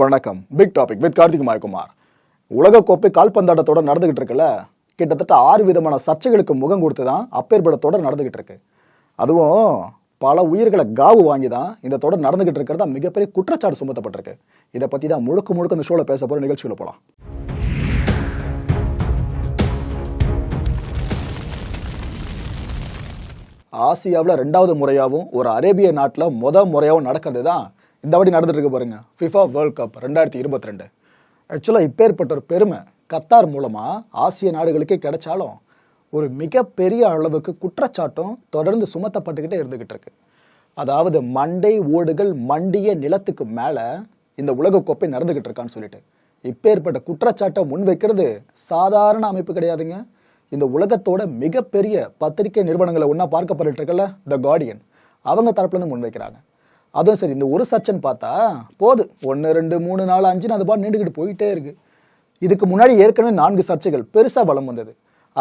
வணக்கம். Big topic with Karthik Mayakumar. உலகக்கோப்பை கால்பந்தாட்டத்தோட நடந்துகிட்டு இருக்குல்ல? கிட்டத்தட்ட ஆறு விதமான சர்ச்சைகளுக்கு முகம் கொடுத்து தான் அப்பேற்பட தொடர் நடந்துகிட்டு இருக்கு. அதுவும் பல உயிர்களை காவு வாங்கி தான் இந்த தொடர் நடந்துகிட்டு இருக்கிறதா மிகப்பெரிய குற்றச்சாட்டு சுமத்தப்பட்டிருக்கு. இதை பத்தி தான் முழுக்க முழுக்க இந்த ஷோல பேச போற நிகழ்ச்சியில் போலாம். ஆசியாவில் ரெண்டாவது முறையாகவும் ஒரு அரேபிய நாட்டில் முத முறையாகவும் நடக்கிறது தான் இந்த வாட்டி நடந்துட்டு பாருங்கள் பாருங்க. ஃபிஃபா வேர்ல்ட் கப் ரெண்டாயிரத்தி இருபத்தி ரெண்டு. ஆக்சுவலாக இப்பேற்பட்ட ஒரு பெருமை கத்தார் மூலமாக ஆசிய நாடுகளுக்கே கிடைச்சாலும் ஒரு மிகப்பெரிய அளவுக்கு குற்றச்சாட்டும் தொடர்ந்து சுமத்தப்பட்டுக்கிட்டே இருந்துக்கிட்டு இருக்கு அதாவது மண்டை ஓடுகள் மண்டிய நிலத்துக்கு மேலே இந்த உலகக்கோப்பை நடந்துக்கிட்டு இருக்கான்னு சொல்லிட்டு. இப்பேற்பட்ட குற்றச்சாட்டை முன்வைக்கிறது சாதாரண அமைப்பு கிடையாதுங்க. இந்த உலகத்தோட மிகப்பெரிய பத்திரிகை நிறுவனங்களை ஒன்றா பார்க்கப்பட்டு இருக்கல த கார்டியன் அவங்க தரப்புலேருந்து முன்வைக்கிறாங்க. அதுவும் சரி இந்த ஒரு சர்ச்சைன்னு பார்த்தா போது. ஒன்று ரெண்டு மூணு நாலு அஞ்சுன்னு அது பாட்டு நின்றுக்கிட்டு போயிட்டே இருக்கு. இதுக்கு முன்னாடி ஏற்கனவே நான்கு சர்ச்சைகள் பெருசாக வளம் வந்தது.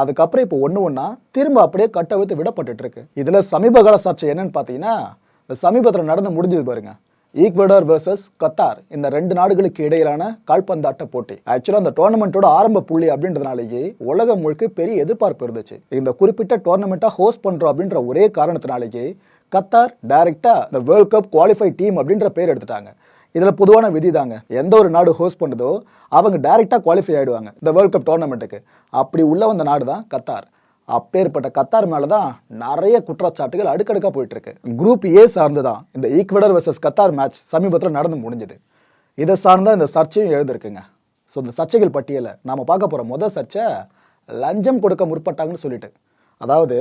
அதுக்கப்புறம் இப்போ ஒன்று ஒன்றா திரும்ப அப்படியே கட்டவித்து விடப்பட்டுட்டு இருக்கு. இதில் சமீப கால சர்ச்சை என்னன்னு பார்த்தீங்கன்னா இந்த சமீபத்தில் நடந்து முடிஞ்சது பாருங்கள் ஈக்வடார் வர்சஸ் கத்தார். இந்த ரெண்டு நாடுகளுக்கு இடையிலான கால்பந்தாட்ட போட்டி. ஆக்சுவலாக அந்த டோர்னமெண்ட்டோட ஆரம்ப புள்ளி அப்படின்றதுனாலேயே உலகம் முழுக்க பெரிய எதிர்பார்ப்பு இருந்துச்சு. இந்த குறிப்பிட்ட டோர்னமெண்ட்டை ஹோஸ்ட் பண்றோம் அப்படின்ற ஒரே காரணத்தினாலேயே கத்தார் டைரக்டா இந்த வேர்ல்ட் கப் குவாலிஃபை டீம் அப்படின்ற பேர் எடுத்துட்டாங்க. இதுல பொதுவான விதி தாங்க எந்த ஒரு நாடு ஹோஸ்ட் பண்ணுதோ அவங்க டைரக்டா குவாலிஃபை ஆயிடுவாங்க. இந்த வேர்ல்ட் கப் டோர்னமெண்ட்டுக்கு அப்படி உள்ள வந்த நாடு தான் கத்தார். அப்பேற்பட்ட கத்தார் மேல தான் நிறைய குற்றச்சாட்டுகள் அடுக்கடுக்காக போயிட்டு இருக்கு குரூப் ஏ சார்ந்து தான் இந்த ஈக்வடர் வர்சஸ் கத்தார் மேட்ச் சமீபத்தில் நடந்து முடிஞ்சது. இதை சார்ந்த இந்த சர்ச்சையும் எழுதிருக்குங்க ஸோ இந்த சர்ச்சைகள் பட்டியலை நாம பார்க்க போற முதல் சர்ச்சை லஞ்சம் கொடுக்க முற்பட்டாங்கன்னு சொல்லிட்டு. அதாவது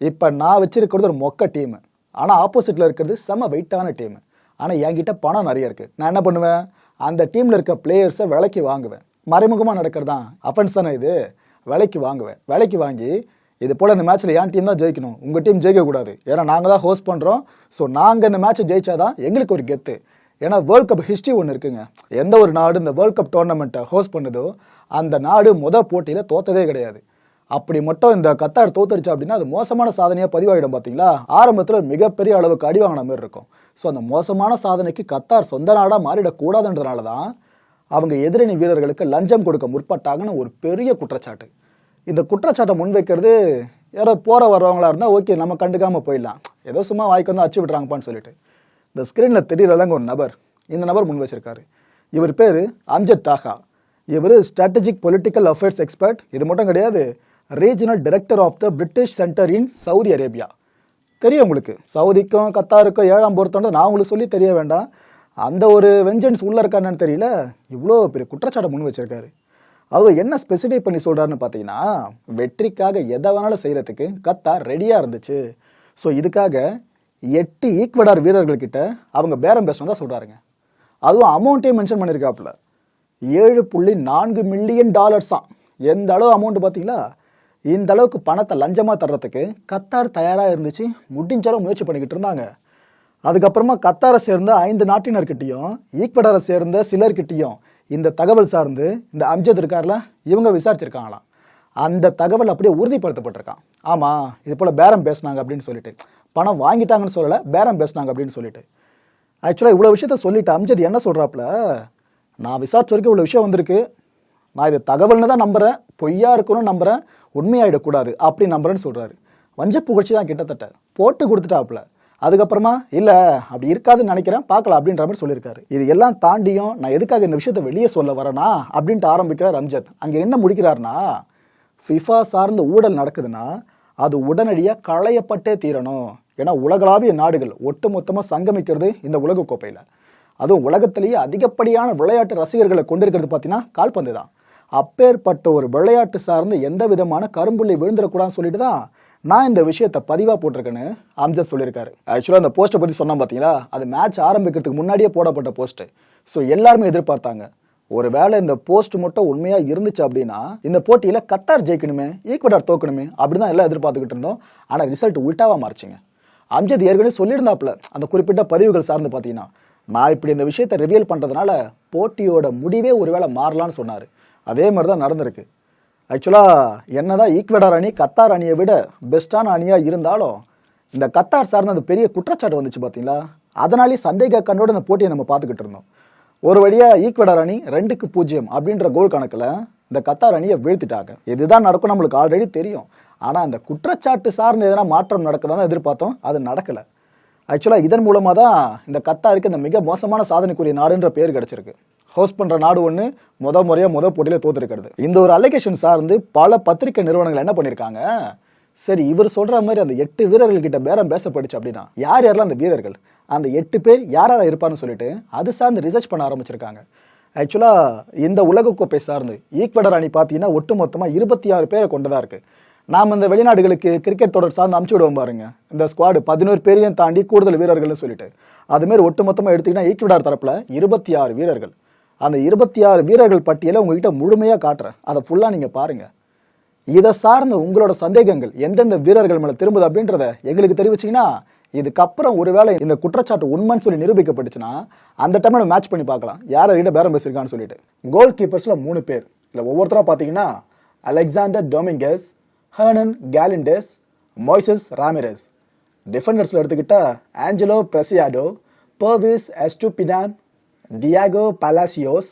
இப்போ நான் வச்சிருக்கிறது ஒரு மொக்க டீம் ஆனால் ஆப்போசிட்டில் இருக்கிறது செம வெயிட்டான டீம் ஆனால் என்கிட்ட பணம் நிறைய இருக்குது நான் என்ன பண்ணுவேன்? அந்த டீமில் இருக்க பிளேயர்ஸை விலைக்கு வாங்குவேன். மறைமுகமாக நடக்கிறது தான் அஃபென்ஸ் தானே இது? விலைக்கு வாங்குவேன். விலைக்கு வாங்கி இது போல் இந்த மேட்ச்சில் என் டீம் தான் ஜெயிக்கணும். உங்கள் டீம் ஜெயிக்கக்கூடாது. ஏன்னா நாங்கள் தான் ஹோஸ்ட் பண்ணுறோம் ஸோ நாங்கள் இந்த மேட்ச்சை ஜெயிச்சாதான் எங்களுக்கு ஒரு கெத்து. ஏன்னா வேர்ல்ட் கப் ஹிஸ்ட்ரி ஒன்று இருக்குங்க. எந்த ஒரு நாடு இந்த வேர்ல்ட் கப் டோர்னமெண்ட்டை ஹோஸ்ட் பண்ணுதோ அந்த நாடு மொதல் போட்டியில் தோத்ததே கிடையாது. அப்படி மட்டும் இந்த கத்தார் தோத்துருச்சு அப்படின்னா அது மோசமான சாதனையாக பதிவாயிடும் பார்த்தீங்களா ஆரம்பத்தில் மிகப்பெரிய அளவுக்கு அடி வாங்கின மாதிரி இருக்கும். ஸோ அந்த மோசமான சாதனைக்கு கத்தார் சொந்த நாடாக மாறிடக்கூடாதுன்றதுனால தான் அவங்க எதிரணி வீரர்களுக்கு லஞ்சம் கொடுக்க முற்பட்டாங்கன்னு ஒரு பெரிய குற்றச்சாட்டு. இந்த குற்றச்சாட்டை முன்வைக்கிறது யாரோ போகிற வர்றவங்களா இருந்தால் ஓகே நம்ம கண்டுக்காமல் போயிடலாம். ஏதோ சும்மா வாய்க்கு வந்து அச்சு விட்றாங்கப்பான்னு சொல்லிட்டு. இந்த ஸ்க்ரீனில் தெரியலங்க ஒரு நபர் இந்த நபர் முன் வச்சிருக்காரு. இவர் பேர் அம்ஜத் தாகா. இவர் ஸ்ட்ராட்டஜிக் பொலிட்டிக்கல் அஃபேர்ஸ் எக்ஸ்பர்ட் இது மட்டும் கிடையாது regional director of the British centre in Saudi Arabia தெரியும் உங்களுக்கு. சவுதிக்கும் கத்தாருக்கும் ஏழாம் பொருத்தோட நான் உங்களுக்கு சொல்லி தெரிய வேண்டாம். அந்த ஒரு வெஞ்சன்ஸ் உள்ள இருக்கான்னு தெரியல. இவ்வளோ பெரிய குற்றச்சாட்டை முன் வச்சிருக்காரு. அவர் என்ன ஸ்பெசிஃபை பண்ணி சொல்கிறாருன்னு பார்த்தீங்கன்னா வெற்றிக்காக எதை வேணாலும் செய்கிறதுக்கு கத்தார் ரெடியாக இருந்துச்சு. ஸோ இதுக்காக எட்டு ஈக்வடார் வீரர்கள்கிட்ட அவங்க பேரம் பேசணும் சொல்கிறாருங்க அதுவும் அமௌண்ட்டையும் மென்ஷன் பண்ணியிருக்காப்புல ஏழு புள்ளி நான்கு மில்லியன் டாலர்ஸாம் எந்த அளவு அமௌண்ட் பார்த்தீங்களா? இந்த அளவுக்கு பணத்தை லஞ்சமாக தர்றதுக்கு கத்தார் தயாராக இருந்துச்சு. முடிஞ்ச அளவு முயற்சி பண்ணிக்கிட்டு இருந்தாங்க. அதுக்கப்புறமா கத்தாரை சேர்ந்த ஐந்து நாட்டினர்கிட்டையும் ஈக்வடாரை சேர்ந்த சிலர்கிட்டையும் இந்த தகவல் சார்ந்து இந்த அம்ஜத் இருக்கார்ல இவங்க விசாரிச்சிருக்காங்களாம். அந்த தகவல் அப்படியே உறுதிப்படுத்தப்பட்டிருக்கான் ஆமாம் இது போல் பேரம் பேசினாங்க அப்படின்னு சொல்லிட்டு. பணம் வாங்கிட்டாங்கன்னு சொல்லலை பேரம் பேசினாங்க அப்படின்னு சொல்லிட்டு. ஆக்சுவலாக இவ்வளோ விஷயத்த சொல்லிட்டு அம்ஜத் என்ன சொல்கிறாப்புல நான் விசாரிச்ச வரைக்கும் இவ்வளோ விஷயம் வந்திருக்கு. நான் இது தகவல்னு தான் நம்புகிறேன் பொய்யா இருக்கணும்னு நம்புகிறேன் உண்மையாயிடக்கூடாது. அப்படி நம்புறேன்னு சொல்கிறாரு வஞ்ச புகழ்ச்சி தான் கிட்டத்தட்ட. போட்டு கொடுத்துட்டாப்புல. அதுக்கப்புறமா இல்ல அப்படி இருக்காதுன்னு நினைக்கிறேன் பார்க்கலாம் அப்படின்ற மாதிரி சொல்லியிருக்காரு. இது எல்லாம் தாண்டியும் நான் எதுக்காக இந்த விஷயத்தை வெளியே சொல்ல வரேனா அப்படின்ட்டு ஆரம்பிக்கிறார் ரம்ஜத். அங்க என்ன முடிக்கிறாருன்னா ஃபிஃபா சார்ந்த ஊழல் நடக்குதுன்னா அது உடனடியாக களையப்பட்டே தீரணும். ஏன்னா உலகளாவிய நாடுகள் ஒட்டுமொத்தமாக சங்கமிக்கிறது இந்த உலகக்கோப்பையில். அதுவும் உலகத்திலேயே அதிகப்படியான விளையாட்டு ரசிகர்களை கொண்டிருக்கிறது பார்த்தீங்கன்னா கால்பந்து தான். அப்பேற்பட்ட ஒரு விளையாட்டு சார்ந்து எந்த விதமான கரும்புள்ளி விழுந்துடக்கூடாதுன்னு சொல்லிட்டு தான் நான் இந்த விஷயத்தை பதிவாக போட்டிருக்கேன்னு அம்ஜத் சொல்லியிருக்காரு. ஆக்சுவலாக அந்த போஸ்ட்டை பற்றி சொன்னா பார்த்தீங்களா அது மேட்ச் ஆரம்பிக்கிறதுக்கு முன்னாடியே போடப்பட்ட போஸ்ட்டு ஸோ எல்லாருமே எதிர்பார்த்தாங்க. ஒருவேளை இந்த போஸ்ட் மட்டும் உண்மையா இருந்துச்சு அப்படின்னா இந்த போட்டியில கத்தார் ஜெயிக்கணுமே ஈக்குவடார் தோக்கணுமே அப்படிதான் எல்லாம் எதிர்பார்த்துக்கிட்டு இருந்தோம். ஆனா ரிசல்ட் உல்ட்டாவா மாறிச்சுங்க. அம்ஜத் ஏற்கனவே சொல்லியிருந்தாப்புல அந்த குறிப்பிட்ட பதிவுகள் சார்ந்து பார்த்தீங்கன்னா நான் இப்படி இந்த விஷயத்தை ரிவியல் பண்றதுனால போட்டியோட முடிவே ஒருவேளை மாறலாம்னு சொன்னாரு. அதே மாதிரி தான் நடந்திருக்கு. ஆக்சுவலாக என்னதான் ஈக்வடார் அணி கத்தார் அணியை விட பெஸ்டான அணியாக இருந்தாலும் இந்த கத்தார் சார்ந்த அந்த பெரிய குற்றச்சாட்டு வந்துச்சு பார்த்தீங்களா அதனாலே சந்தேக கண்ணோடு அந்த போட்டியை நம்ம பார்த்துக்கிட்டு இருந்தோம். ஒரு வழியாக ஈக்வடார் அணி ரெண்டுக்கு பூஜ்ஜியம் அப்படின்ற கோல் கணக்கில் இந்த கத்தார் அணியை வீழ்த்திட்டாங்க. இதுதான் நடக்கும் நம்மளுக்கு ஆல்ரெடி தெரியும். ஆனால் அந்த குற்றச்சாட்டு சார்ந்த எதனா மாற்றம் நடக்குதான்னு எதிர்பார்த்தோம். அது நடக்கலை. ஆக்சுவலாக இதன் மூலமாக தான் இந்த கத்தாருக்கு இந்த மிக மோசமான சாதனைக்குரிய நாடுன்ற பேர் கிடச்சிருக்கு. ஹோஸ்ட் பண்ணுற நாடு ஒன்று முத முறையாக முத போட்டியில் தோத்துருக்கிறது. இந்த ஒரு அலிகேஷன் சார்ந்து பல பத்திரிகை நிறுவனங்கள் என்ன பண்ணியிருக்காங்க சரி இவர் சொல்கிற மாதிரி அந்த எட்டு வீரர்கள் கிட்ட பேரம் பேசப்படுச்சு அப்படின்னா யார் யாரெல்லாம் அந்த வீரர்கள்? அந்த எட்டு பேர் யார் யாரா இருப்பான்னு சொல்லிட்டு அது சார்ந்து ரிசர்ச் பண்ண ஆரம்பிச்சிருக்காங்க. ஆக்சுவலாக இந்த உலகக்கோப்பை சார்ந்து ஈக்வடர் அணி பார்த்தீங்கன்னா ஒட்டுமொத்தமாக இருபத்தி ஆறு பேரை கொண்டதாக இருக்குது நாம் இந்த வெளிநாடுகளுக்கு கிரிக்கெட் தொடர் சார்ந்து அமுச்சு விடுவோம் பாருங்க. இந்த ஸ்குவாடு பதினோரு பேரையும் தாண்டி கூடுதல் வீரர்கள்னு சொல்லிட்டு. அதுமாரி ஒட்டுமொத்தமாக எடுத்தீங்கன்னா ஈக்வடார் தரப்பில் இருபத்தி ஆறு வீரர்கள். அந்த இருபத்தி ஆறு வீரர்கள் பட்டியலை உங்ககிட்ட முழுமையாக காட்டுறேன். அதை ஃபுல்லாக நீங்கள் பாருங்கள் இதை சார்ந்த உங்களோட சந்தேகங்கள் எந்தெந்த வீரர்கள் மேலே திரும்புது அப்படின்றத எங்களுக்கு தெரிவிச்சீங்கன்னா இதுக்கப்புறம் ஒருவேளை இந்த குற்றச்சாட்டு உண்மைன்னு சொல்லி நிரூபிக்கப்பட்டுச்சுன்னா அந்த டைம் நம்ம மேட்ச் பண்ணி பார்க்கலாம். யார் கிட்ட பேரம் பேசியிருக்கான்னு சொல்லிட்டு. கோல் கீப்பர்ஸில் மூணு பேர். இல்லை ஒவ்வொருத்தராக பார்த்தீங்கன்னா அலெக்சாண்டர் டொமிங்கஸ் ஹர்னன் கேலிண்டஸ் மொய்சஸ் ராமிரஸ் டிஃபெண்டர்ஸில் எடுத்துக்கிட்டா Angelo Preciado Pervis Estupinan Diego Palacios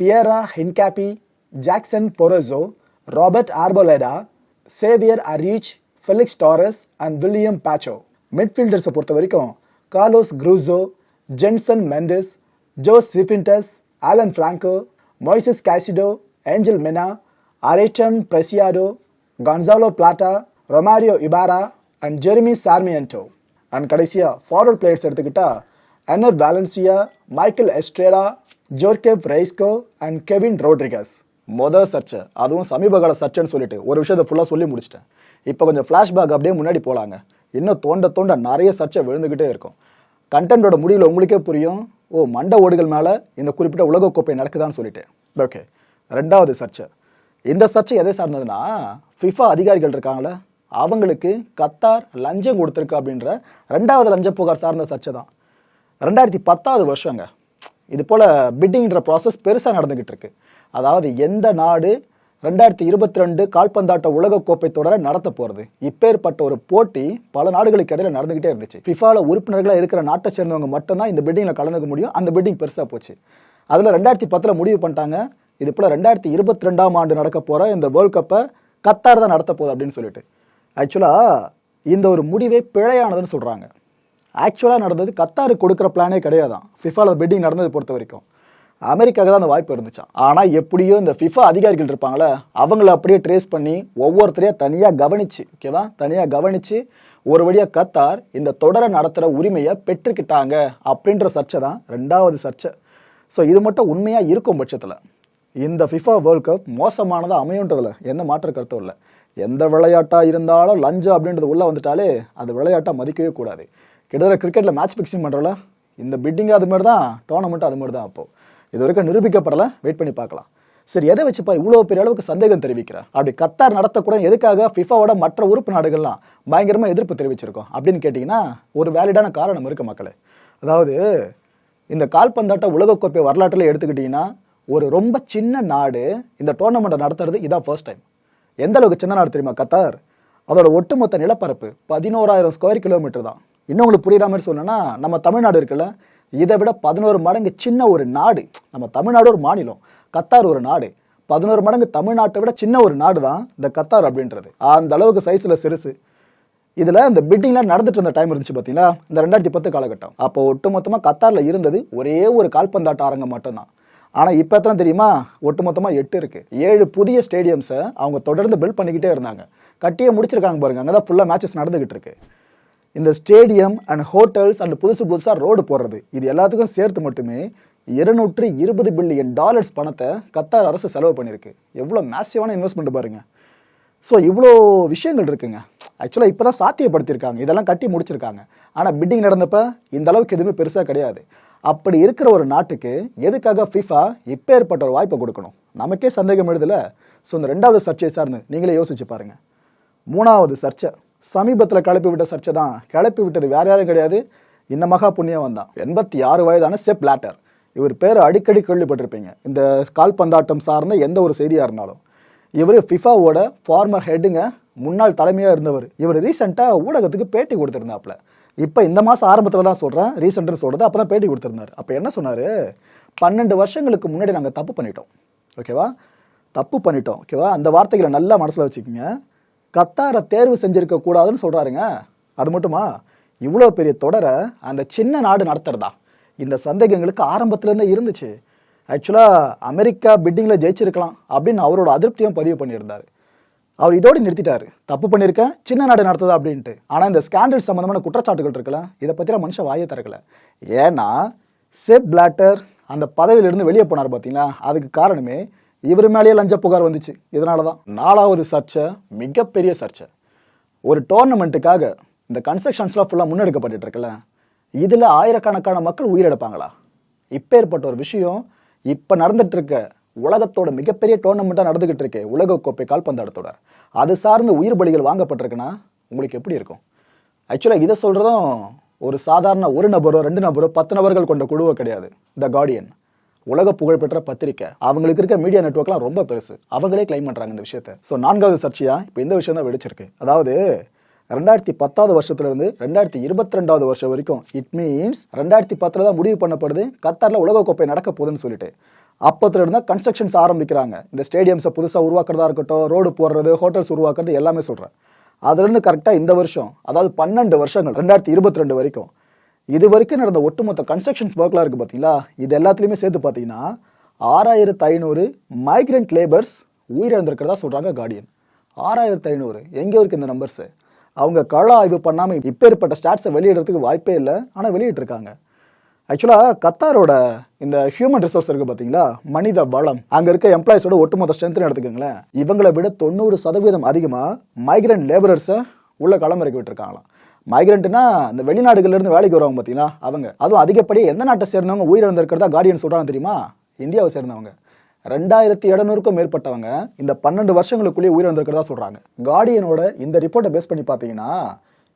Piero Hincapie Jackson Porozo Robert Arboleda Xavier Arreaga Felix Torres and William Pacho மிட்ஃபீல்டர்ஸை பொறுத்த வரைக்கும் Carlos Gruezo Jhegson Mendez Jose Cifuentes Alan Franco Moises Caicedo Angel Mena Ayrton Preciado Gonzalo Plata Romario Ibarra and Jeremy Sarmiento and கடைசியா forward players எடுத்துக்கிட்டா Enner Valencia Michael Estrada Djorkaeff Reasco and Kevin Rodriguez மொதல் சர்ச்சை அதுவும் சமீப கால சர்ச்சைன்னு சொல்லிட்டு ஒரு விஷயத்தை ஃபுல்லாக சொல்லி முடிச்சிட்டேன். இப்போ கொஞ்சம் ஃப்ளாஷ்பேக் அப்படியே முன்னாடி போகலாங்க இன்னும் தோண்ட தோண்ட நிறைய சர்ச்சை விழுந்துக்கிட்டே இருக்கும். கண்டென்ட்டோட முடிவில் உங்களுக்கே புரியும் ஓ மண்ட ஓடுகள் மேலே இந்த குறிப்பிட்ட உலகக்கோப்பை நடக்குதான்னு சொல்லிட்டு. ஓகே ரெண்டாவது சர்ச்சை. இந்த சர்ச்சை எதை சார்ந்ததுன்னா ஃபிஃபா அதிகாரிகள் இருக்காங்களே அவங்களுக்கு கத்தார் லஞ்சம் கொடுத்துருக்கு அப்படின்ற ரெண்டாவது லஞ்ச புகார் சார்ந்த சர்ச்சை தான். ரெண்டாயிரத்தி பத்தாவது வருஷங்க. இது போல் பிட்டிங்கிற ப்ராசஸ் பெருசாக நடந்துக்கிட்டு இருக்கு அதாவது எந்த நாடு ரெண்டாயிரத்தி இருபத்தி ரெண்டு கால்பந்தாட்ட உலகக்கோப்பை தொடர நடத்த போகிறது இப்பேற்பட்ட ஒரு போட்டி பல நாடுகளுக்கு இடையில நடந்துகிட்டே இருந்துச்சு. ஃபிஃபாவில் உறுப்பினர்களாக இருக்கிற நாட்டை சேர்ந்தவங்க மட்டும்தான் இந்த பிட்டிங்கில் கலந்துக்க முடியும். அந்த பிட்டிங் பெருசாக போச்சு. அதில் ரெண்டாயிரத்தி பத்தில் முடிவு பண்ணிட்டாங்க. இது போல் ரெண்டாயிரத்தி இருபத்தி ரெண்டாம் ஆண்டு நடக்க போகிற இந்த வேர்ல்ட் கப்பை கத்தார் தான் நடத்த போகுது அப்படின்னு சொல்லிட்டு. ஆக்சுவலாக இந்த ஒரு முடிவே பிழையானதுன்னு சொல்கிறாங்க ஆக்சுவலாக நடந்தது கத்தாருக்கு கொடுக்குற பிளானே கிடையாதான். ஃபிஃபாவில் பெட்டிங் நடந்தது பொறுத்த வரைக்கும். அமெரிக்காவுக்கு தான் அந்த வாய்ப்பு இருந்துச்சான் ஆனால் எப்படியோ இந்த ஃபிஃபா அதிகாரிகள் இருப்பாங்களே அவங்கள அப்படியே ட்ரேஸ் பண்ணி ஒவ்வொருத்தரையும் தனியாக கவனிச்சு ஓகேவா தனியாக கவனிச்சு ஒரு வழியாக கத்தார் இந்த தொடரை நடத்துகிற உரிமையை பெற்றுக்கிட்டாங்க அப்படின்ற சர்ச்சை தான் ரெண்டாவது சர்ச்சை. ஸோ இது மட்டும் உண்மையாக இருக்கும் பட்சத்தில். இந்த ஃபிஃபா வேர்ல்ட் கப் மோசமானதாக அமையுன்றதுல எந்த மாற்று கருத்தும் இல்லை. எந்த விளையாட்டாக இருந்தாலும் லஞ்சம் அப்படின்றது உள்ளே வந்துட்டாலே அது விளையாட்டாக மதிக்கவே கூடாது. கிட்டத்தட்ட கிரிக்கெட்டில் மேட்ச் ஃபிக்ஸிங் பண்ணுறல இந்த பிட்டிங் அது மாதிரி தான் டோர்னமெண்ட் அது மாதிரி தான் அப்போது இது வரைக்கும் நிரூபிக்கப்படலை வெயிட் பண்ணி பார்க்கலாம். சரி எதை வச்சுப்பா இவ்வளோ பெரிய அளவுக்கு சந்தேகம் தெரிவிக்கிற? அப்படி கத்தார் நடத்தக்கூட எதுக்காக ஃபிஃபாவோட மற்ற உறுப்பு நாடுகள்லாம் பயங்கரமாக எதிர்ப்பு தெரிவிச்சிருக்கோம் அப்படின்னு கேட்டிங்கன்னா ஒரு வேலிடான காரணம் இருக்கு மக்களே. அதாவது இந்த கால்பந்தாட்ட உலகக்கோப்பை வரலாற்றில் எடுத்துக்கிட்டிங்கன்னா ஒரு ரொம்ப சின்ன நாடு இந்த டோர்னமெண்ட்டை நடத்துறது இதான் ஃபர்ஸ்ட் டைம் எந்த அளவுக்கு சின்ன நாடு தெரியுமா கத்தார்? அதோட ஒட்டுமொத்த நிலப்பரப்பு பதினோராயிரம் ஸ்கொயர் கிலோமீட்டர் தான். இன்னும் உங்களுக்கு புரியுற மாதிரி சொல்லணும்னா நம்ம தமிழ்நாடு இருக்குல்ல இதை விட பதினோரு மடங்கு சின்ன ஒரு நாடு. நம்ம தமிழ்நாடு ஒரு மாநிலம் கத்தார் ஒரு நாடு. பதினோரு மடங்கு தமிழ்நாட்டை விட சின்ன ஒரு நாடு தான் இந்த கத்தார் அப்படின்றது. அந்த அளவுக்கு சைஸில் சிறுசு. இதில் இந்த பிட்டிங்லாம் நடந்துட்டு இருந்த டைம் இருந்துச்சு பார்த்தீங்களா இந்த ரெண்டாயிரத்தி பத்து காலகட்டம். அப்போ ஒட்டுமொத்தமாக கத்தாரில் இருந்தது ஒரே ஒரு கால்பந்தாட்ட அரங்கம் மட்டும்தான். ஆனால் இப்போ எத்தனை தெரியுமா? ஒட்டுமொத்தமாக எட்டு இருக்குது ஏழு புதிய ஸ்டேடியம்ஸை அவங்க தொடர்ந்து பில்ட் பண்ணிக்கிட்டே இருந்தாங்க. கட்டியே முடிச்சிருக்காங்க பாருங்க. அங்கே தான் ஃபுல்லாக மேட்சஸ் நடந்துக்கிட்டு இருக்கு. இந்த ஸ்டேடியம் அண்ட் ஹோட்டல்ஸ் அண்ட் புதுசு புதுசாக ரோடு போடுறது இது எல்லாத்துக்கும் சேர்த்து மட்டுமே இருநூற்றி இருபது பில்லியன் டாலர்ஸ் பணத்தை கத்தார் அரசு செலவு பண்ணியிருக்கு. எவ்வளோ மேசிவான இன்வெஸ்ட்மெண்ட் பாருங்க. ஸோ இவ்வளோ விஷயங்கள் இருக்குங்க. ஆக்சுவலாக இப்போ தான் சாத்தியப்படுத்தியிருக்காங்க. இதெல்லாம் கட்டி முடிச்சிருக்காங்க. ஆனால் பிட்டிங் நடந்தப்போ இந்த அளவுக்கு எதுவுமே பெருசாக கிடையாது. அப்படி இருக்கிற ஒரு நாட்டுக்கு எதுக்காக ஃபிஃபா இப்போ ஏற்பட்ட ஒரு வாய்ப்பை கொடுக்கணும்? நமக்கே சந்தேகம் எழுதல. ஸோ இந்த ரெண்டாவது சர்ச்சை சார்ந்து நீங்களே யோசிச்சு பாருங்க. மூணாவது சர்ச்சை சமீபத்தில் கிளப்பி விட்ட சர்ச்சை தான். கிளப்பி விட்டது வேற யாரும் கிடையாது. இந்த மகா புண்ணியம் தான். எண்பத்தி ஆறு வயதான செப் லாட்டர் இவர் பேர் அடிக்கடி கேள்விப்பட்டிருப்பீங்க. இந்த கால்பந்தாட்டம் சார்ந்த எந்த ஒரு செய்தியாக இருந்தாலும். இவர் ஃபிஃபாவோட ஃபார்மர் ஹெட்டுங்க முன்னாள் தலைமையாக இருந்தவர். இவர் ரீசெண்டாக ஊடகத்துக்கு பேட்டி கொடுத்துருந்தாப்புல. இப்போ இந்த மாதம் ஆரம்பத்தில் தான் சொல்கிறேன் ரீசெண்ட்னு சொல்கிறது அப்போ தான் பேட்டி கொடுத்துருந்தார். அப்போ என்ன சொன்னார்? பன்னெண்டு வருஷங்களுக்கு முன்னாடி நாங்கள் தப்பு பண்ணிட்டோம். ஓகேவா தப்பு பண்ணிட்டோம். ஓகேவா அந்த வார்த்தைகளை நல்லா மனசில் வச்சுக்கோங்க. கத்தாரை தேர்வு செஞ்சுருக்க கூடாதுன்னு சொல்கிறாருங்க அது மட்டுமா? இவ்வளோ பெரிய தொடரை அந்த சின்ன நாடு நடத்துறதா? இந்த சந்தேகங்களுக்கு ஆரம்பத்துலேருந்தே இருந்துச்சு. ஆக்சுவலாக அமெரிக்கா பிட்டிங்கில் ஜெயிச்சிருக்கலாம் அப்படின்னு அவரோட அதிருப்தியும் பதிவு பண்ணியிருந்தார். அவர் இதோடு நிறுத்திட்டாரு. தப்பு பண்ணியிருக்கேன் சின்ன நாடு நடத்துதா அப்படின்ட்டு. ஆனால் இந்த ஸ்கேண்டல் சம்மந்தமான குற்றச்சாட்டுகள் இருக்கல இதை பற்றிலாம் மனுஷன் வாயை திறக்கல. ஏன்னா செப் பிளாட்டர் அந்த பதவியிலிருந்து வெளியே போனார் பார்த்தீங்களா அதுக்கு காரணமே இவர் மேலேயே லஞ்ச புகார் வந்துச்சு. இதனால தான் நாலாவது சர்ச்சை மிகப்பெரிய சர்ச்சை. ஒரு டோர்னமெண்ட்டுக்காக இந்த கன்ஸ்ட்ரக்ஷன்ஸ்லாம் ஃபுல்லாக முன்னெடுக்கப்பட்டு இருக்குல்ல இதில் ஆயிரக்கணக்கான மக்கள் உயிரிழப்பாங்களா இப்பேற்பட்ட ஒரு விஷயம் இப்போ நடந்துட்டு இருக்க உலகத்தோட மிகப்பெரிய டோர்னமெண்ட்டாக நடந்துகிட்டு இருக்கு உலக கோப்பை கால்பந்தாட்ட தொடர் அது சார்ந்த உயிர் பலிகள் வாங்கப்பட்டிருக்குன்னா உங்களுக்கு எப்படி இருக்கும்? ஆக்சுவலாக இதை சொல்கிறதும் ஒரு சாதாரண ஒரு நபரோ ரெண்டு நபரோ பத்து நபர்கள் கொண்ட குழுவோ கிடையாது. த கார்டியன் உலக புகழ்பெற்ற பத்திரிக்கை. அவங்களுக்கு இருக்க மீடியா நெட்ஒர்க்லாம் ரொம்ப பெருசு. அவங்களே கிளைம் பண்ணுறாங்க இந்த விஷயத்த. ஸோ நான்காவது சர்ச்சையாக இப்போ இந்த விஷயம் தான் வெடிச்சிருக்கு. அதாவது ரெண்டாயிரத்தி பத்தாவது வருஷத்துலேருந்து ரெண்டாயிரத்தி இருபத்தி ரெண்டாவது வருஷம் வரைக்கும் இட் மீன்ஸ் ரெண்டாயிரத்தி பத்தில் தான் முடிவு பண்ணப்படுது கத்தாரில் உலகக்கோப்பை நடக்க போகுதுன்னு சொல்லிட்டு. அப்பத்துல கன்ஸ்ட்ரக்ஷன்ஸ் ஆரம்பிக்கிறாங்க. இந்த ஸ்டேடியம்ஸை புதுசாக உருவாக்குறதா இருக்கட்டும் ரோடு போடுறது ஹோட்டல்ஸ் உருவாக்குறது எல்லாமே சொல்கிறேன் அதுலேருந்து கரெக்டாக இந்த வருஷம் அதாவது பன்னெண்டு வருஷங்கள் ரெண்டாயிரத்தி இருபத்தி ரெண்டு வரைக்கும் இது வரைக்கும் நடந்த ஒட்டுமொத்த கன்ஸ்ட்ரக்ஷன்ஸ் ஒர்க்லாம் இருக்குது பார்த்தீங்களா இது எல்லாத்துலேயுமே சேர்த்து பார்த்தீங்கன்னா ஆறாயிரத்து ஐநூறு மைக்ரண்ட் லேபர்ஸ் உயிரிழந்திருக்கிறதா சொல்கிறாங்க கார்டியன் ஆறாயிரத்து ஐநூறு. எங்கே இருக்கு இந்த நம்பர்ஸு அவங்க கள ஆய்வு பண்ணாமல் இப்பேற்பட்ட ஸ்டாட்ஸை வெளியிடுறதுக்கு வாய்ப்பே இல்லை ஆனால் வெளியிட்டிருக்காங்க. ஆக்சுவலாக கத்தாரோட இந்த ஹியூமன் ரிசோர்ஸ் இருக்குது பார்த்தீங்களா மனித வளம். அங்கே இருக்க எம்ப்ளாயிஸோட ஒட்டுமொத்த ஸ்ட்ரென்த்னு எடுத்துக்கோங்களேன். இவங்களை விட தொண்ணூறு சதவீதம் அதிகமாக மைக்ரண்ட் லேபரர்ஸை உள்ள களமிறக்கி விட்டுருக்காங்களாம். மைக்ரண்ட்னா இந்த வெளிநாடுகள்லேருந்து வேலைக்கு வருவாங்க பார்த்தீங்களா அவங்க. அதுவும் அதிகப்படி எந்த நாட்டை சேர்ந்தவங்க உயிரிழந்திருக்கிறதா கார்டியன் சொல்கிறாங்க தெரியுமா? இந்தியாவை சேர்ந்தவங்க. ரெண்டாயிரத்தி எழுநூறுக்கும் மேற்பட்டவங்க இந்த பன்னெண்டு வருஷங்களுக்குள்ளேயே உயிரிழந்திருக்கிறதா சொல்கிறாங்க கார்டியனோட இந்த ரிப்போர்ட்டை பேஸ் பண்ணி பார்த்தீங்கன்னா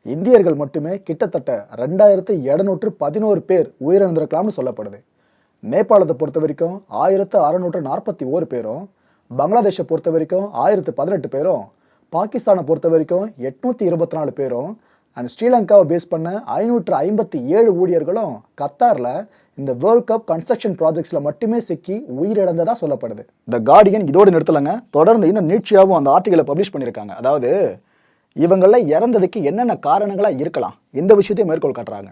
இந்தியர்கள் மட்டுமே கிட்டத்தட்ட ரெண்டாயிரத்து எழுநூற்று பதினோரு பேர் உயிரிழந்திருக்கலாம்னு சொல்லப்படுது. நேபாளத்தை பொறுத்த வரைக்கும் ஆயிரத்து அறநூற்று நாற்பத்தி ஓரு பேரும் பங்களாதேஷை பொறுத்த வரைக்கும் ஆயிரத்து பதினெட்டு பேரும் பாகிஸ்தானை பொறுத்த வரைக்கும் எட்நூத்தி இருபத்தி நாலு பேரும் அண்ட் ஸ்ரீலங்காவை பேஸ் பண்ண ஐநூற்று ஐம்பத்தி ஏழு ஊழியர்களும் கத்தாரில் இந்த வேர்ல்ட் கப் கன்ஸ்ட்ரக்ஷன் ப்ராஜெக்ட்ஸில் மட்டுமே சிக்கி உயிரிழந்ததா சொல்லப்படுது. த கார்டியன் இதோடு நிறுத்தலைங்க. தொடர்ந்து இன்னும் நீட்சியாகவும் அந்த ஆர்டிகளை பப்ளிஷ் பண்ணியிருக்காங்க. அதாவது இவங்கள இறந்ததுக்கு என்னென்ன காரணங்களாக இருக்கலாம்? இந்த விஷயத்தையும் மேற்கோள் காட்டுறாங்க.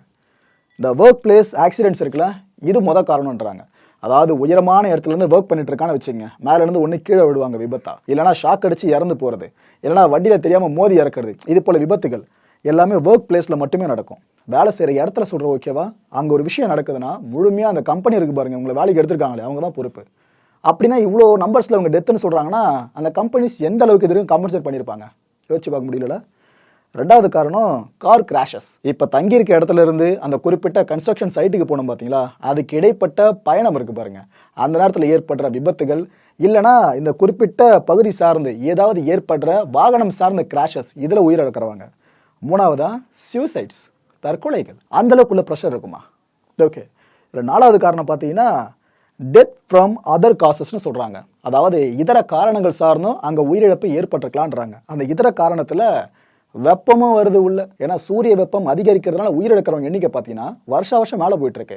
இந்த ஒர்க் பிளேஸ் ஆக்சிடென்ட்ஸ் இருக்குல்ல இது மொதல் காரணம்ன்றாங்க. அதாவது உயரமான இடத்துலேருந்து ஒர்க் பண்ணிட்டு இருக்கான்னு வச்சுங்க மேலேருந்து ஒன்று கீழே விடுவாங்க விபத்தா. இல்லைனா ஷாக் அடித்து இறந்து போகிறது இல்லைனா வண்டியில் தெரியாமல் மோதி இறக்குறது. இது போல விபத்துகள். எல்லாமே ஒர்க் பிளேஸில் மட்டுமே நடக்கும். வேலை செய்கிற இடத்துல சொல்கிற ஓகேவா அங்கே ஒரு விஷயம் நடக்குதுன்னா முழுமையாக அந்த கம்பெனி இருக்கு பாருங்க. உங்களை வேலைக்கு எடுத்துருக்காங்களே அவங்க தான் பொறுப்பு. அப்படின்னா இவ்வளோ நம்பர்ஸில் அவங்க டெத்துன்னு சொல்கிறாங்கன்னா அந்த கம்பெனிஸ் எந்த அளவுக்கு இது கம்பன்சேட் பண்ணியிருப்பாங்க? யோசிச்சு பார்க்க முடியல ரெண்டாவது காரணம் கார் கிராஷஸ் இப்போ தங்கியிருக்க இடத்துல இருந்து அந்த குறிப்பிட்ட கன்ஸ்ட்ரக்ஷன் சைட்டுக்கு போனோம் பார்த்தீங்களா அதுக்கு இடைப்பட்ட பயணம் இருக்குது பாருங்க. அந்த நேரத்தில் ஏற்படுற விபத்துகள் இல்லைனா இந்த குறிப்பிட்ட பகுதி சார்ந்து ஏதாவது ஏற்படுற வாகனம் சார்ந்த கிராஷஸ் இதில் உயிரிழக்கிறவங்க. மூணாவதா சூசைட்ஸ் தற்கொலைகள். அந்தளவுக்குள்ள ப்ரெஷர் இருக்குமா? ஓகே இதில் நாலாவது காரணம் பார்த்தீங்கன்னா டெத் ஃப்ரம் அதர் காசஸ்னு சொல்கிறாங்க அதாவது இதர காரணங்கள் சார்ந்தும் அங்கே உயிரிழப்பு ஏற்பட்டிருக்கலான்றாங்க அந்த இதர காரணத்தில் வெப்பமும் வருது உள்ள. ஏன்னா சூரிய வெப்பம் அதிகரிக்கிறதுனால உயிரிழக்கிறவங்க எண்ணிக்கை பார்த்தீங்கன்னா வருஷ வருஷம் மேலே போயிட்டுருக்கு.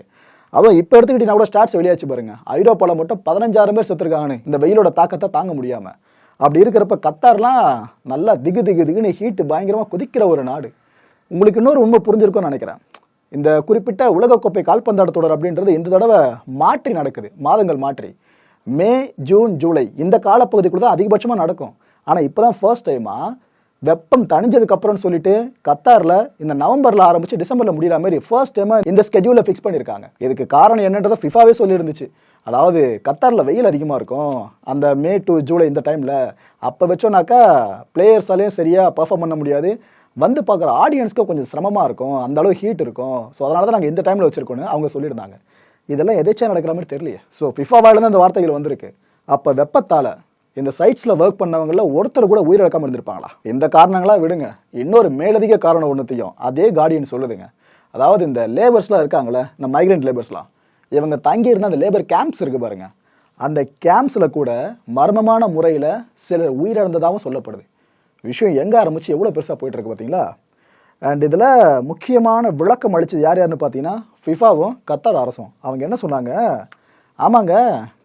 அதுவும் இப்போ எடுத்துக்கிட்டீங்கன்னா கூட ஸ்டாட்ஸ் வெளியாச்சு பாருங்க. ஐரோப்பாவில் மட்டும் பதினஞ்சாயிரம் பேர் செத்துருக்காங்கன்னு. இந்த வெயிலோட தாக்கத்தை தாங்க முடியாமல் அப்படி இருக்கிறப்ப கத்தார்லாம் நல்லா திகு திகு திகுன்னு ஹீட்டு பயங்கரமாக கொதிக்கிற ஒரு நாடு. உங்களுக்கு இன்னொரு உண்மை புரிஞ்சிருக்கும்னு நினைக்கிறேன். இந்த குறிப்பிட்ட உலகக்கோப்பை கால்பந்தாட்ட தொடர் அப்படின்றது இந்த தடவை மாற்றி நடக்குது. மாதங்கள் மாற்றி. மே ஜூன் ஜூலை இந்த காலப்பகுதிக்குள்ள தான் அதிகபட்சமாக நடக்கும். ஆனால் இப்போ தான் ஃபர்ஸ்ட் டைமாக வெப்பம் தணிஞ்சதுக்கப்புறம்னு சொல்லிட்டு கத்தாரில் இந்த நவம்பரில் ஆரம்பித்து டிசம்பரில் முடிகிற மாதிரி ஃபர்ஸ்ட் டைமாக இந்த ஸ்கெடியூலை ஃபிக்ஸ் பண்ணியிருக்காங்க. இதுக்கு காரணம் என்னன்றதை ஃபிஃபாவே சொல்லியிருந்துச்சு. அதாவது கத்தாரில் வெயில் அதிகமாக இருக்கும். அந்த மே டு ஜூலை இந்த டைமில் அப்போ வச்சோன்னாக்கா பிளேயர்ஸாலேயும் சரியாக பர்ஃபார்ம் பண்ண முடியாது. வந்து பார்க்குற ஆடியன்ஸ்க்கு கொஞ்சம் சிரமமாக இருக்கும். அந்த அளவு ஹீட் இருக்கும். ஸோ அதனால தான் நாங்கள் இந்த டைமில் வச்சுருக்கோன்னு அவங்க சொல்லியிருந்தாங்க. இதெல்லாம் எதேச்சா நடக்கிற மாதிரி தெரியலையே. ஸோ ஃபிஃபாவாயிலேருந்து அந்த வார்த்தைகள் வந்திருக்கு. அப்போ வெப்பத்தால் இந்த சைட்ஸில் ஒர்க் பண்ணவங்கள ஒருத்தர் கூட உயிரிழக்காமல் இருந்திருப்பாங்களா? இந்த காரணங்களாக விடுங்க. இன்னொரு மேலதிக காரணம் ஒன்றுத்தையும் அதே கார்டியன் சொல்லுதுங்க. அதாவது இந்த லேபர்ஸ்லாம் இருக்காங்களே இந்த மைக்ரண்ட் லேபர்ஸ்லாம் இவங்க தங்கியிருந்த அந்த லேபர் கேம்ப்ஸ் இருக்கு பாருங்க. அந்த கேம்ப்ஸில் கூட மர்மமான முறையில் சிலர் உயிரிழந்ததாகவும் சொல்லப்படுது. விஷயம் எங்கே ஆரம்பிச்சு எவ்வளோ பெருசாக போயிட்டுருக்கு பார்த்தீங்களா அண்ட் இதில் முக்கியமான விளக்கம் அளித்தது யார் யாருன்னு பார்த்தீங்கன்னா ஃபிஃபாவும் கத்தார் அரசும். அவங்க என்ன சொன்னாங்க? ஆமாங்க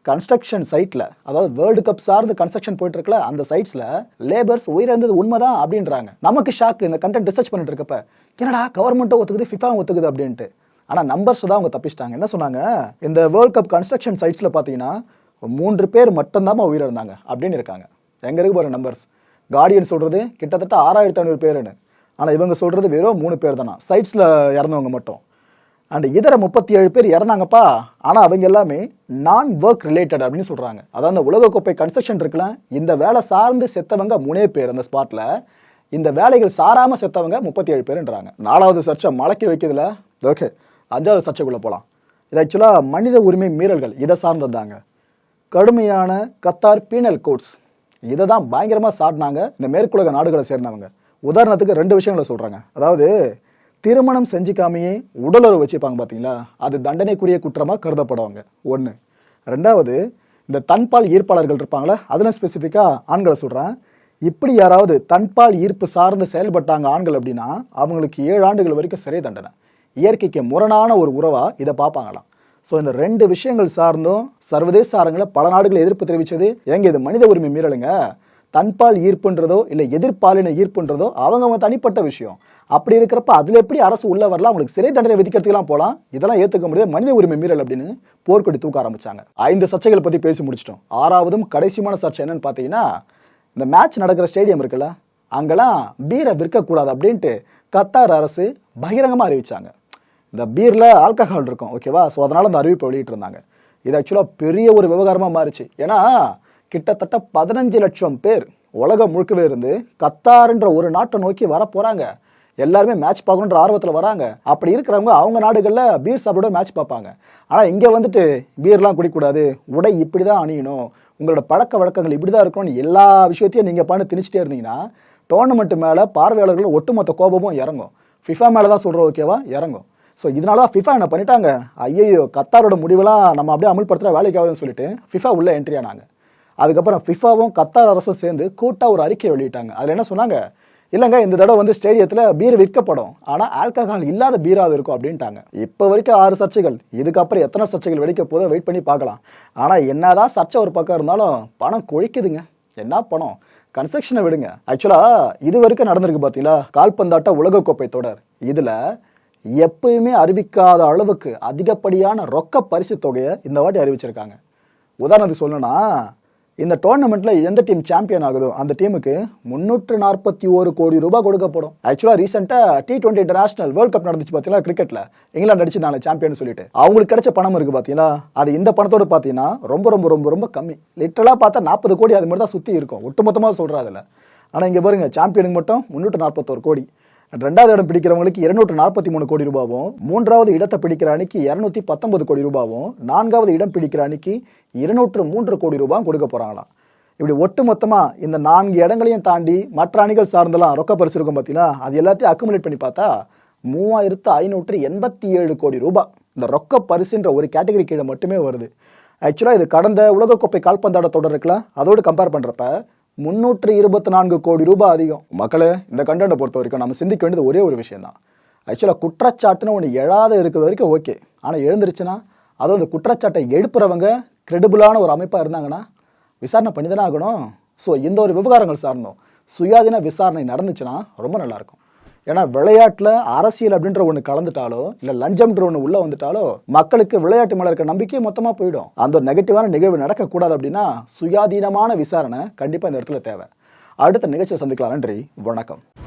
கன்ஸ்ட்ரக்ஷன் சைட்டில் அதாவது வேர்ல்டு கப் சார்ந்து கன்ஸ்ட்ரக்ஷன் போயிட்டு இருக்கல அந்த சைட்ஸில் லேபர்ஸ் உயிரிழந்தது உண்மைதான் அப்படின்றாங்க. நமக்கு ஷாக் இந்த கண்டென்ட் ரிசர்ச் பண்ணிட்டு இருக்கப்ப என்னடா கவர்மெண்ட்டும் ஒத்துக்குது ஃபிஃபாவும் ஒத்துக்குது அப்படின்ட்டு. ஆனால் நம்பர்ஸ் தான் அவங்க தப்பிச்சிட்டாங்க. என்ன சொன்னாங்க? இந்த வேர்ல்டு கப் கன்ஸ்ட்ரக்ஷன் சைட்ஸில் பார்த்தீங்கன்னா மூன்று பேர் மட்டும்தான் உயிரிழந்தாங்க அப்படின்னு இருக்காங்க. எங்க இருக்கு பாருங்க நம்பர்ஸ் கார்டியன் சொல்றது கிட்டத்தட்ட ஆறாயிரத்தி ஐநூறு பேருன்னு. ஆனால் இவங்க சொல்றது வெறும் மூணு பேர் தானா? சைட்ஸில் இறந்தவங்க மட்டும். அண்ட் இதர முப்பத்தி ஏழு பேர் இறந்தாங்கப்பா. ஆனால் அவங்க எல்லாமே நான் ஒர்க் ரிலேட்டட் அப்படின்னு சொல்கிறாங்க அதாவது அந்த உலகக்கோப்பை கன்ஸ்ட்ரக்ஷன் இருக்குல்ல இந்த வேலை சார்ந்து செத்தவங்க மூணே பேர் அந்த ஸ்பாட்டில் இந்த வேலைகள் சாராமல் செத்தவங்க முப்பத்தி ஏழு பேருன்றாங்க. நாலாவது சர்ச்சை மலக்கி வைக்கிறதுல ஓகே அஞ்சாவது சர்ச்சைக்குள்ளே போகலாம் இது ஆக்சுவலாக மனித உரிமை மீறல்கள் இதை சார்ந்ததாங்க கடுமையான கத்தார் பீனல் கோட்ஸ் இதை தான் பயங்கரமாக சாட்டினாங்க. இந்த மேற்குலக நாடுகளை சேர்ந்தவங்க. உதாரணத்துக்கு ரெண்டு விஷயங்களை சொல்கிறாங்க அதாவது திருமணம் செஞ்சுக்காமையே உடலுறவு வச்சுப்பாங்க பார்த்தீங்களா அது தண்டனைக்குரிய குற்றமாக கருதப்படுவாங்க. ஒன்று ரெண்டாவது இந்த தன்பால் ஈர்ப்பாளர்கள் இருப்பாங்களா அதில் ஸ்பெசிஃபிக்காக ஆண்களை சொல்கிறேன் இப்படி யாராவது தன்பால் ஈர்ப்பு சார்ந்து செயல்பட்டாங்க ஆண்கள் அப்படின்னா அவங்களுக்கு ஏழு ஆண்டுகள் வரைக்கும் சிறை தண்டனை. இயற்கைக்கு முரணான ஒரு உறவாக இதை பார்ப்பாங்களாம். ஸோ இந்த ரெண்டு விஷயங்கள் சார்ந்தும் சர்வதேச அரங்கில் பல நாடுகள் எதிர்ப்பு தெரிவித்தது எங்க இது மனித உரிமை மீறலுங்க? தன்பால் ஈர்ப்புன்றதோ இல்லை எதிர்பாலின ஈர்ப்புன்றதோ அவங்க தனிப்பட்ட விஷயம். அப்படி இருக்கிறப்ப அதில் எப்படி அரசு உள்ள வரலாம்? அவங்களுக்கு சிறை தண்டனை விதிக்கிறதுக்கெல்லாம் போகலாம் இதெல்லாம் ஏற்றுக்க முடியாது. மனித உரிமை மீறல் அப்படின்னு போர்க்கொடி தூக்க ஆரம்பிச்சாங்க. ஐந்து சர்ச்சைகள் பற்றி பேசி முடிச்சிட்டோம். ஆறாவதும் கடைசியமான சர்ச்சை என்னன்னு பார்த்தீங்கன்னா இந்த மேட்ச் நடக்கிற ஸ்டேடியம் இருக்குல்ல அங்கெல்லாம் பீரை விற்கக்கூடாது அப்படின்ட்டு கத்தார் அரசு பகிரங்கமாக அறிவித்தாங்க இந்த பீரில் ஆல்கஹால் இருக்கும் ஓகேவா ஸோ அதனால் அந்த அறிவிப்பை வெளியிட்டிருந்தாங்க. இது ஆக்சுவலாக பெரிய ஒரு விவகாரமாக மாறிச்சு. ஏன்னா கிட்டத்தட்ட பதினஞ்சு லட்சம் பேர் உலகம் முழுக்கவே இருந்து கத்தார்ன்ற ஒரு நாட்டை நோக்கி வர போகிறாங்க எல்லாருமே மேட்ச் பார்க்கணுன்ற ஆர்வத்தில் வராங்க. அப்படி இருக்கிறவங்க அவங்க நாடுகளில் பீர் சாப்பிட மேட்ச் பார்ப்பாங்க. ஆனால் இங்கே வந்துட்டு பீர்லாம் குடிக்கக்கூடாது. உடை இப்படி தான் அணியணும். உங்களோட பழக்க வழக்கங்கள் இப்படி தான் இருக்கணும்னு எல்லா விஷயத்தையும் நீங்கள் பண்ணி திணிச்சிட்டே இருந்தீங்கன்னா டோர்னமெண்ட் மேலே பார்வையாளர்கள் ஒட்டுமொத்த கோபமும் இறங்கும். ஃபிஃபா மேலே தான் சொல்கிறோம் ஓகேவா இறங்கும். ஸோ இதனால தான் ஃபிஃபா என்ன பண்ணிட்டாங்க? ஐயோ கத்தாரோட முடிவெல்லாம் நம்ம அப்படியே அமல்படுத்துகிற வேலைக்கு ஆகுதுன்னு சொல்லிட்டு ஃபிஃபா உள்ளே என்ட்ரி ஆனாங்க. அதுக்கப்புறம் ஃபிஃபாவும் கத்தார் அரசும் சேர்ந்து கூட்டாக ஒரு அறிக்கை வெளியிட்டாங்க. அதில் என்ன சொன்னாங்க? இல்லைங்க இந்த தடவை வந்து ஸ்டேடியத்தில் பீர் விற்கப்படும். ஆனால் ஆல்கஹால் இல்லாத பீராக இருக்கும் அப்படின்ட்டாங்க. இப்போ வரைக்கும் ஆறு சர்ச்சைகள். இதுக்கப்புறம் எத்தனை சர்ச்சைகள் வெடிக்க போதோ வெயிட் பண்ணி பார்க்கலாம். ஆனால் என்னதான் சர்ச்சை ஒரு பக்கம் இருந்தாலும் பணம் கொழிக்குதுங்க. என்ன பணம்? கன்ஸ்ட்ரக்ஷனை விடுங்க. ஆக்சுவலாக இது வரைக்கும் நடந்திருக்கு பார்த்தீங்களா கால்பந்தாட்ட உலகக்கோப்பை தொடர். இதில் எப்பயுமே அறிவிக்காத அளவுக்கு அதிகப்படியான ரொக்க பரிசு தொகையை இந்த வாட்டி அறிவிச்சிருக்காங்க. உதாரணத்துக்கு சொல்லணும்னா இந்த டோர்னமெண்ட்டில் எந்த டீம் சாம்பியன் ஆகுதோ அந்த டீமுக்கு முந்நூற்று நாற்பத்தி ஒரு கோடி ரூபாய் கொடுக்கப்படும். ஆக்சுவலாக ரீசெண்டாக T twenty international world cup நடந்துச்சு பார்த்தீங்களா கிரிக்கெட்டில் இங்கிலாந்து அடிச்சு சாம்பியன் சொல்லிட்டு. அவங்களுக்கு கிடைச்ச பணம் இருக்குது பாத்தீங்களா? அது இந்த பணத்தோடு பார்த்தீங்கன்னா ரொம்ப ரொம்ப ரொம்ப ரொம்ப கம்மி. லிட்டரலா பார்த்தா நாற்பது கோடி அது மாதிரி தான் சுற்றி இருக்கும். ஒட்டுமொத்தமாக சொல்கிறாதில்ல ஆனால் இங்கே பாருங்கள் பாருங்க சாம்பியனுக்கு மட்டும் முந்நூற்று நாற்பத்தோரு கோடி. ரெண்டாவது இடம் பிடிக்கிறவங்களுக்கு இருநூற்று நாற்பத்தி மூணு கோடி ரூபாவும் மூன்றாவது இடத்தை பிடிக்கிற அணிக்கு இருநூத்தி பத்தொன்பது கோடி ரூபாவும் நான்காவது இடம் பிடிக்கிற அணிக்கு இருநூற்று மூன்று கோடி ரூபாயும் கொடுக்க போறாங்களாம். இப்படி ஒட்டு மொத்தமா இந்த நான்கு இடங்களையும் தாண்டி மற்ற அணிகள் சார்ந்தெல்லாம் ரொக்க பரிசு இருக்கும் பார்த்தீங்கன்னா அது எல்லாத்தையும் அக்குமுலேட் பண்ணி பார்த்தா மூவாயிரத்து ஐநூற்று எண்பத்தி ஏழு கோடி ரூபாய் இந்த ரொக்க பரிசுன்ற ஒரு கேட்டகரி கீழே மட்டுமே வருது. ஆக்சுவலாக இது கடந்த உலகக்கோப்பை கால்பந்தாட தொடர் இருக்குல்ல அதோடு கம்பேர் பண்ணுறப்ப முன்னூற்று இருபத்தி நான்கு கோடி ரூபாய் அதிகம். மக்களே இந்த கண்டென்ட்டை பொறுத்த வரைக்கும் நம்ம சிந்திக்க வேண்டியது ஒரே ஒரு விஷயம் தான் ஆக்சுவலாக குற்றச்சாட்டுன்னு ஒன்று எழாத இருக்கிற வரைக்கும் ஓகே ஆனால் எழுந்துருச்சுன்னா அதுவும் அந்த குற்றச்சாட்டை எழுப்புறவங்க கிரெடிபிளான ஒரு அமைப்பாக இருந்தாங்கன்னா விசாரணை பண்ணி தானே ஆகணும். ஸோ இந்த ஒரு விவகாரங்கள் சார்ந்தோம் சுயாதீன விசாரணை நடந்துச்சுன்னா ரொம்ப நல்லாயிருக்கும் ஏன்னா விளையாட்டில் அரசியல் அப்படின்ற ஒன்று கலந்துட்டாலோ இல்லை லஞ்சம்ன்ற ஒன்று உள்ளே வந்துட்டாலோ மக்களுக்கு விளையாட்டு மேலே இருக்க நம்பிக்கை மொத்தமாக போயிடும். அந்த நெகட்டிவான நிகழ்வு நடக்கக்கூடாது அப்படின்னா சுயாதீனமான விசாரணை கண்டிப்பாக இந்த இடத்துல தேவை. அடுத்த நிகழ்ச்சியை சந்திக்கலாம். நன்றி. வணக்கம்.